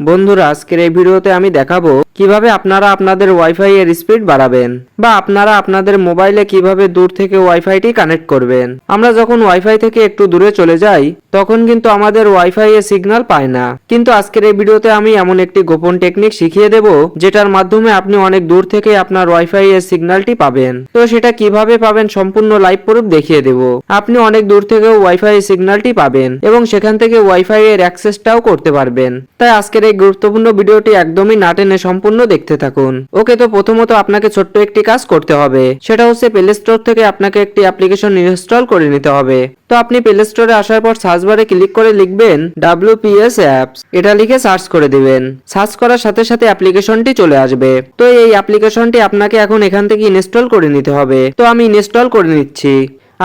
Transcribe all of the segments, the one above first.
বন্ধুরা আজকের এই ভিডিওতে আমি দেখাবো কীভাবে আপনারা আপনাদের ওয়াইফাই এর স্পিড বাড়াবেন? বা আপনারা আপনাদের মোবাইলে কীভাবে দূর থেকে ওয়াইফাইটি কানেক্ট করবেন? আমরা যখন ওয়াইফাই থেকে একটু দূরে চলে যাই, তখন কিন্তু আমাদের ওয়াইফাই এর সিগন্যাল পায় না। কিন্তু আজকের এই ভিডিওতে আমি এমন একটি গোপন টেকনিক শিখিয়ে দেব, যেটার মাধ্যমে আপনি অনেক দূর থেকে আপনার ওয়াইফাই এর সিগন্যালটি পাবেন। তো সেটা কীভাবে পাবেন সম্পূর্ণ লাইভ প্রুফ দেখিয়ে দেব। আপনি অনেক দূর থেকেও ওয়াইফাই সিগন্যালটি পাবেন এবং সেখান থেকে ওয়াইফাই এর অ্যাক্সেসটাও করতে পারবেন। তাই আজকের এই গুরুত্বপূর্ণ ভিডিওটি একদমই না টেনে সম্পূর্ণ দেখতে থাকুন। ওকে, তো প্রথমত আপনাকে ছোট্ট একটি কাজ করতে হবে। সেটা হচ্ছে প্লে স্টোর থেকে আপনাকে একটি অ্যাপ্লিকেশন ইনস্টল করে নিতে হবে। তো আপনি প্লে স্টোরে আসার পর সার্চ বারে ক্লিক করে লিখবেন ডাব্লিউপিএস অ্যাপস এটা লিখে সার্চ করে দিবেন। সার্চ করার সাথে সাথে অ্যাপ্লিকেশনটি চলে আসবে। তো এই অ্যাপ্লিকেশনটি আপনাকে এখন এখান থেকে ইনস্টল করে নিতে হবে। তো আমি ইনস্টল করে নিচ্ছি।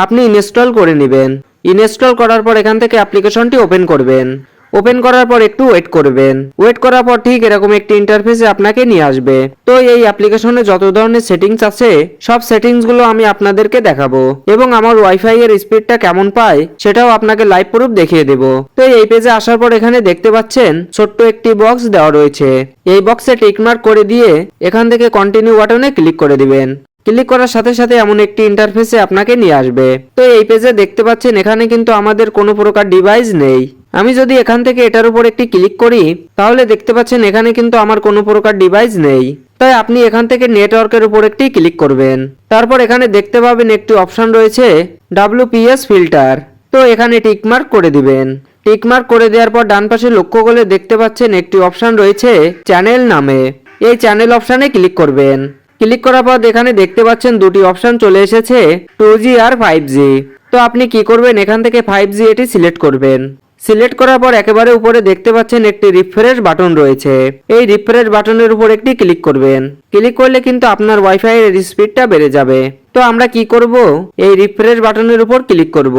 আপনি ইনস্টল করে নেবেন। ইনস্টল করার পর এখান থেকে অ্যাপ্লিকেশনটি ওপেন করবেন। ওপেন করার পর একটু ওয়েট করবেন। ওয়েট করার পর ঠিক এরকম একটি ইন্টারফেসে আপনাকে নিয়ে আসবে। তো এই অ্যাপ্লিকেশনে যত ধরনের সেটিংস আছে, সব সেটিংসগুলো আমি আপনাদেরকে দেখাবো। এবং আমার ওয়াইফাই এর স্পিডটা কেমন পায় সেটাও আপনাকে লাইভ প্রুফ দেখিয়ে দেব। তো এই পেজে আসার পর এখানে দেখতে পাচ্ছেন, ছোট্ট একটি বক্স দেওয়া রয়েছে। এই বক্সে টিকমার্ক করে দিয়ে এখান থেকে কন্টিনিউ বাটনে ক্লিক করে দিবেন। ক্লিক করার সাথে সাথে এমন একটি ইন্টারফেসে আপনাকে নিয়ে আসবে। তো এই পেজে দেখতে পাচ্ছেন, এখানে কিন্তু আমাদের কোনো প্রকার ডিভাইস নেই। আমি যদি এখান থেকে এটার উপর একটি ক্লিক করি, তাহলে দেখতে পাচ্ছেন এখানে কিন্তু আমার কোনো প্রকার ডিভাইস নেই। তাই আপনি এখান থেকে নেটওয়ার্কের উপর একটি ক্লিক করবেন। তারপর এখানে দেখতে পাবেন একটি অপশন রয়েছে ডাব্লিউপিএস ফিল্টার তো এখানে টিকমার্ক করে দিবেন। টিকমার্ক করে দেওয়ার পর ডান পাশে লক্ষ্য করলে দেখতে পাচ্ছেন একটি অপশন রয়েছে চ্যানেল নামে। এই চ্যানেল অপশানে ক্লিক করবেন। ক্লিক করার পর এখানে দেখতে পাচ্ছেন দুটি অপশন চলে এসেছে টু জি আর ফাইভ জি তো আপনি কি করবেন? এখান থেকে ফাইভ জি এটি সিলেক্ট করবেন। সিলেক্ট করার পর একেবারে উপরে দেখতে পাচ্ছেন একটি রিফ্রেশ বাটন রয়েছে। এই রিফ্রেশ বাটনের উপর একটি ক্লিক করবেন। ক্লিক করলে কিন্তু আপনার ওয়াইফাই এর স্পিডটা বেড়ে যাবে। তো আমরা কি করব? এই রিফ্রেশ বাটনের উপর ক্লিক করব।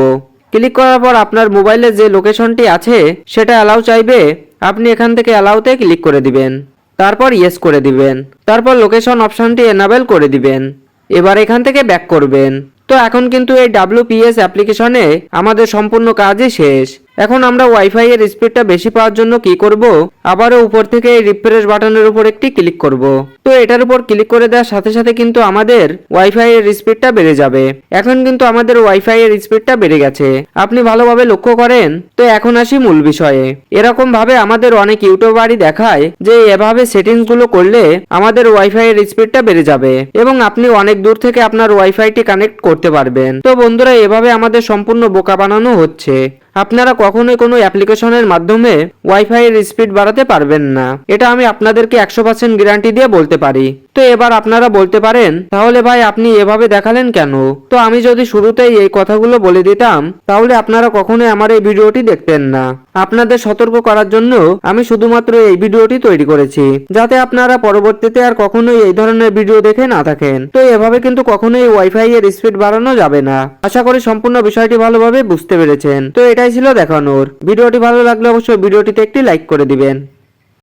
ক্লিক করার পর আপনার মোবাইলে যে লোকেশনটি আছে, সেটা অ্যালাউ চাইবে, আপনি এখান থেকে অ্যালাউতে ক্লিক করে দিবেন। তারপর ইয়েস করে দিবেন। তারপর লোকেশন অপশনটি এনাবেল করে দিবেন। এবার এখান থেকে ব্যাক করবেন। তো এখন কিন্তু এই ডাব্লিউপিএস অ্যাপ্লিকেশনে আমাদের সম্পূর্ণ কাজই শেষ। এখন আমরা ওয়াইফাই এর স্পিডটা বেশি পাওয়ার জন্য কি করব? আবারও উপর থেকে এই রিফ্রেশ বাটনের উপর একটি ক্লিক করব। তো এটার উপর ক্লিক করে দেওয়ার সাথে সাথে কিন্তু আমাদের ওয়াইফাই এর স্পিডটা বেড়ে যাবে। এখন কিন্তু আমাদের ওয়াইফাই এর স্পিডটা বেড়ে গেছে। আপনি ভালোভাবে লক্ষ্য করেন? তো এখন আসি মূল বিষয়ে। এরকম ভাবে আমাদের অনেক ইউটিউবারই দেখায় যে এভাবে সেটিংসগুলো করলে আমাদের ওয়াইফাই এর স্পিডটা বেড়ে যাবে এবং আপনি অনেক দূর থেকে আপনার ওয়াইফাইটি কানেক্ট করতে পারবেন। তো বন্ধুরা, এভাবে আমাদের সম্পূর্ণ বোকা বানানো হচ্ছে। আপনারা কখনোই কোনো অ্যাপ্লিকেশনের মাধ্যমে ওয়াইফাই এর স্পিড বাড়াতে পারবেন না। এটা আমি আপনাদেরকে একশো পার্সেন্ট গ্যারান্টি দিয়ে বলতে পারি। তো এবার আপনারা বলতে পারেন, তাহলে ভাই আপনি এভাবে দেখালেন কেন? তো আমি যদি শুরুতেই এই কথাগুলো বলে দিতাম, তাহলে আপনারা কখনোই আমার এই ভিডিওটি দেখতেন না। আপনাদের সতর্ক করার জন্য আমি শুধুমাত্র এই ভিডিওটি তৈরি করেছি, যাতে আপনারা পরবর্তীতে আর কখনোই এই ধরনের ভিডিও দেখে না থাকেন। তো এভাবে কিন্তু কখনোই ওয়াইফাই এর স্পিড বাড়ানো যাবে না। আশা করি সম্পূর্ণ বিষয়টি ভালোভাবে বুঝতে পেরেছেন। তো এটাই ছিল দেখানোর। ভিডিওটি ভালো লাগলে অবশ্যই ভিডিওটিতে একটি লাইক করে দিবেন।